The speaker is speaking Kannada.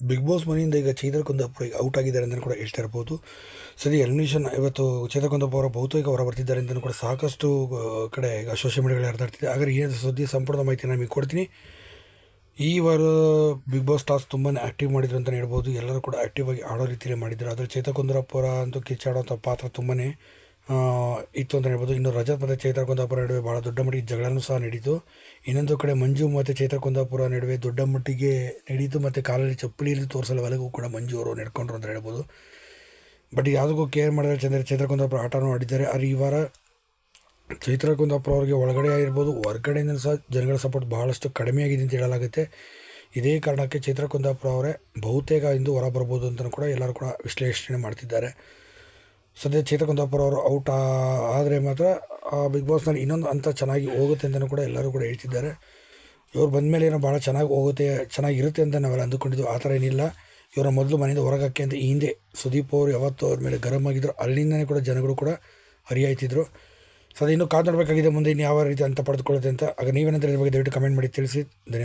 ಬಿಗ್ ಬಾಸ್ ಮನೆಯಿಂದ ಈಗ ಚೈತ್ರ ಕುಂದಾಪುರ ಔಟ್ ಆಗಿದ್ದಾರೆ ಅಂತಲೂ ಕೂಡ ಹೇಳ್ತಾ ಇರ್ಬೋದು. ಸರಿ ಎಲಿಮಿನೇಷನ್ ಇವತ್ತು ಚೈತ್ರ ಕುಂದಾಪುರ ಅವರು ಬಹುತೇಕ ಹೊರ ಬರ್ತಿದ್ದಾರೆ ಅಂತಲೂ ಕೂಡ ಸಾಕಷ್ಟು ಕಡೆ ಈಗ ಸೋಷಿಯಲ್ ಮೀಡಿಯಾಗಳು ಹರಿದಾಡ್ತಿದೆ ಆದರೆ ಏನು ಸುದ್ದಿ ಸಂಪೂರ್ಣ ಮಾಹಿತಿ ನಿಮಗೆ ಕೊಡ್ತೀನಿ. ಈ ವಾರ ಬಿಗ್ ಬಾಸ್ ಟಾಸ್ ತುಂಬಾ ಆ್ಯಕ್ಟಿವ್ ಮಾಡಿದ್ರು ಅಂತಲೇ ಹೇಳ್ಬೋದು. ಎಲ್ಲರೂ ಕೂಡ ಆ್ಯಕ್ಟಿವ್ ಆಗಿ ಆಡೋ ರೀತಿಯಲ್ಲಿ ಮಾಡಿದ್ರು. ಆದರೆ ಚೈತ್ರ ಕುಂದಾಪುರ ಅಂತೂ ಕಿಚ್ಚಾಡೋಂಥ ಪಾತ್ರ ತುಂಬಾ ಇತ್ತು ಅಂತ ಹೇಳ್ಬೋದು. ಇನ್ನು ರಜತ್ ಮತ್ತು ಚೈತ್ರ ಕುಂದಾಪುರ ನಡುವೆ ಭಾಳ ದೊಡ್ಡ ಮಟ್ಟಿಗೆ ಜಗಳನೂ ಸಹ ನಡೀತು. ಇನ್ನೊಂದು ಕಡೆ ಮಂಜು ಮತ್ತು ಚೈತ್ರ ಕುಂದಾಪುರ ನಡುವೆ ದೊಡ್ಡ ಮಟ್ಟಿಗೆ ನಡೀತು ಮತ್ತು ಕಾಲಲ್ಲಿ ಚಪ್ಪಲಿಯಲ್ಲಿ ತೋರಿಸಲವರೆಗೂ ಕೂಡ ಮಂಜು ಅವರು ನಡ್ಕೊಂಡ್ರು ಅಂತ ಹೇಳ್ಬೋದು. ಬಟ್ ಯಾವುದಕ್ಕೂ ಕೇರ್ ಮಾಡಿದ್ರೆ ಚಂದ್ರ ಚೈತ್ರ ಕುಂದಾಪುರ ಆಟನೂ ಆಡಿದ್ದಾರೆ. ಆದರೆ ಈ ವಾರ ಚೈತ್ರ ಕುಂದಾಪುರ ಅವರಿಗೆ ಒಳಗಡೆ ಆಗಿರ್ಬೋದು ಹೊರಗಡೆಯಿಂದ ಸಹ ಜನಗಳ ಸಪೋರ್ಟ್ ಬಹಳಷ್ಟು ಕಡಿಮೆ ಆಗಿದೆ ಅಂತ ಹೇಳಲಾಗುತ್ತೆ. ಇದೇ ಕಾರಣಕ್ಕೆ ಚೈತ್ರ ಕುಂದಾಪುರ ಅವರೇ ಬಹುತೇಕ ಇಂದು ಹೊರ ಬರ್ಬೋದು ಅಂತಲೂ ಕೂಡ ಎಲ್ಲರೂ ಕೂಡ ವಿಶ್ಲೇಷಣೆ ಮಾಡ್ತಿದ್ದಾರೆ. ಸದ್ಯ ಚೇತಕ್ ಅವರು ಔಟ್ ಆದರೆ ಮಾತ್ರ ಆ ಬಿಗ್ ಬಾಸ್ನಲ್ಲಿ ಇನ್ನೊಂದು ಅಂತ ಚೆನ್ನಾಗಿ ಹೋಗುತ್ತೆ ಅಂತಲೂ ಕೂಡ ಎಲ್ಲರೂ ಕೂಡ ಹೇಳ್ತಿದ್ದಾರೆ. ಇವ್ರು ಬಂದಮೇಲೆ ಏನೋ ಭಾಳ ಚೆನ್ನಾಗಿ ಹೋಗುತ್ತೆ ಚೆನ್ನಾಗಿರುತ್ತೆ ಅಂತ ನಾವೆಲ್ಲ ಅಂದುಕೊಂಡಿದ್ದು ಆ ಥರ ಏನಿಲ್ಲ. ಇವರ ಮೊದಲು ಮನೆಯಿಂದ ಹೊರಗಕ್ಕೆ ಅಂತ ಈ ಹಿಂದೆ ಸುದೀಪ್ ಅವರು ಯಾವತ್ತೂ ಅವ್ರ ಮೇಲೆ ಗರಂ ಆಗಿದ್ರು. ಅಲ್ಲಿಂದನೇ ಕೂಡ ಜನಗಳು ಕೂಡ ಹರಿಯಾಯ್ತಿದ್ರು. ಸೊ ಅದು ಇನ್ನೂ ಕಾದು ನೋಡಬೇಕಾಗಿದೆ, ಮುಂದೆ ಇನ್ನು ಯಾವ ರೀತಿ ಅಂತ ಪಡೆದುಕೊಳ್ಳುತ್ತೆ ಅಂತ. ಆಗ ನೀವೇನಂತ ಇದ್ರ ಬಗ್ಗೆ ದಯವಿಟ್ಟು ಕಮೆಂಟ್ ಮಾಡಿ, ತಿಳಿಸಿ. ಧನ್ಯವಾದ